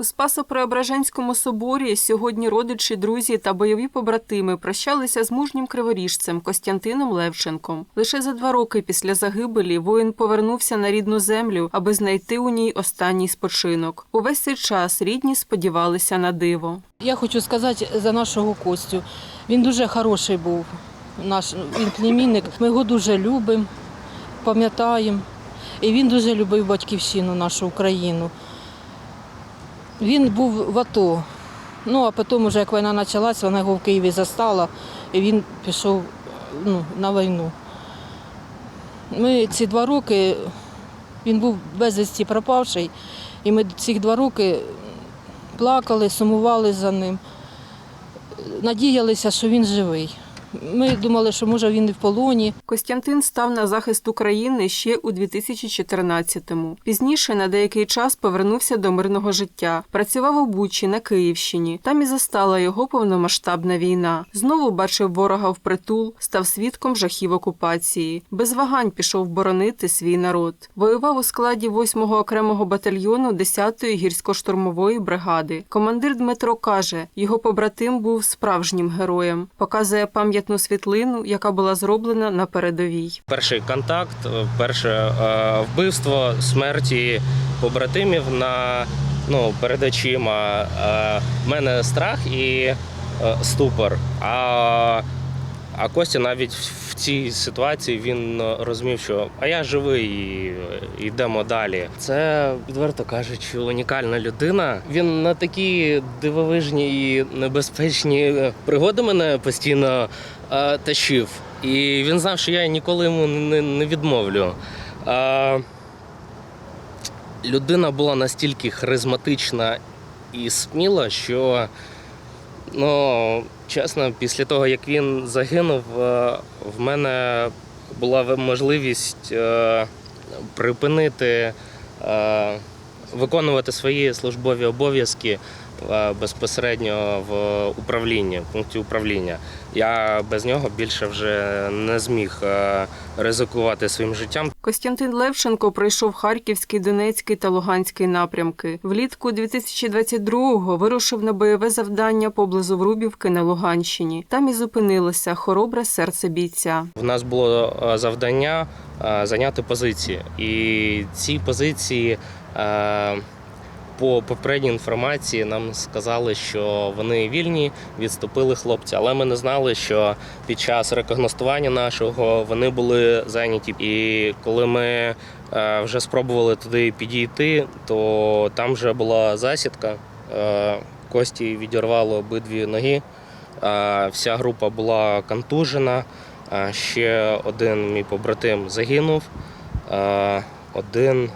У Спасо-Преображенському соборі сьогодні родичі, друзі та бойові побратими прощалися з мужнім криворіжцем Костянтином Левченком. Лише за два роки після загибелі воїн повернувся на рідну землю, аби знайти у ній останній спочинок. Увесь цей час рідні сподівалися на диво. Я хочу сказати за нашого Костю. Він дуже хороший був. Наш він племінник. Ми його дуже любимо, пам'ятаємо. І він дуже любив батьківщину, нашу Україну. Він був в АТО. Ну, а потім, вже як війна почалася, вона його в Києві застала, і він пішов ну, на війну. Ми ці два роки, він був безвісті пропавший, і ми ці два роки плакали, сумували за ним, надіялися, що він живий. Ми думали, що може він і в полоні. Костянтин став на захист України ще у 2014-му. Пізніше на деякий час повернувся до мирного життя. Працював у Бучі на Київщині. Там і застала його повномасштабна війна. Знову бачив ворога впритул, став свідком жахів окупації. Без вагань пішов боронити свій народ. Воював у складі 8-го окремого батальйону 10-ї гірсько-штурмової бригади. Командир Дмитро каже, його побратим був справжнім героєм. Показує пам'ятну світлину, яка була зроблена на передовій. Перший контакт, е, перше е, вбивство смерті побратимів на ну, перед очима. Е, В мене страх і ступор. А, а Костя навіть в цій ситуації він е, розумів, що а я живий і е, йдемо далі. Це, відверто кажучи, унікальна людина. Він на такі дивовижні і небезпечні е, пригоди мене постійно е, тащив. І він знав, що я ніколи йому не, не відмовлю. Е, людина була настільки харизматична і сміла, що, ну, чесно, після того, як він загинув, е, в мене була можливість е, припинити е, виконувати свої службові обов'язки безпосередньо в управлінні, в пункті управління. Я без нього більше вже не зміг ризикувати своїм життям. Костянтин Левченко пройшов Харківський, Донецький та Луганський напрямки. Влітку 2022-го вирушив на бойове завдання поблизу Врубівки на Луганщині. Там і зупинилося хоробре серце бійця. В нас було завдання зайняти позиції. І ці позиції по попередній інформації нам сказали, що вони вільні, відступили хлопці. Але ми не знали, що під час рекогностування нашого вони були зайняті. І коли ми е, вже спробували туди підійти, то там вже була засідка. Е, Кості відірвало обидві ноги. Е, Вся група була контужена. Е, Ще один мій побратим загинув. Е, Один е,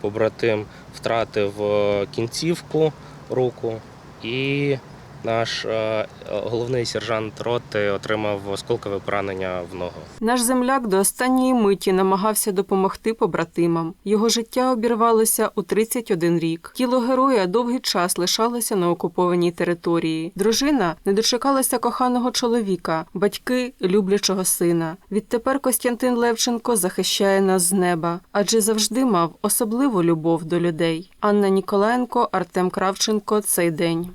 побратим втратив е, кінцівку руку, і наш е, головний сержант роти отримав осколкове поранення в ногу. Наш земляк до останньої миті намагався допомогти побратимам. Його життя обірвалося у 31 рік. Тіло героя довгий час лишалося на окупованій території. Дружина не дочекалася коханого чоловіка, батьки люблячого сина. Відтепер Костянтин Левченко захищає нас з неба, адже завжди мав особливу любов до людей. Анна Ніколаєнко, Артем Кравченко. Цей день.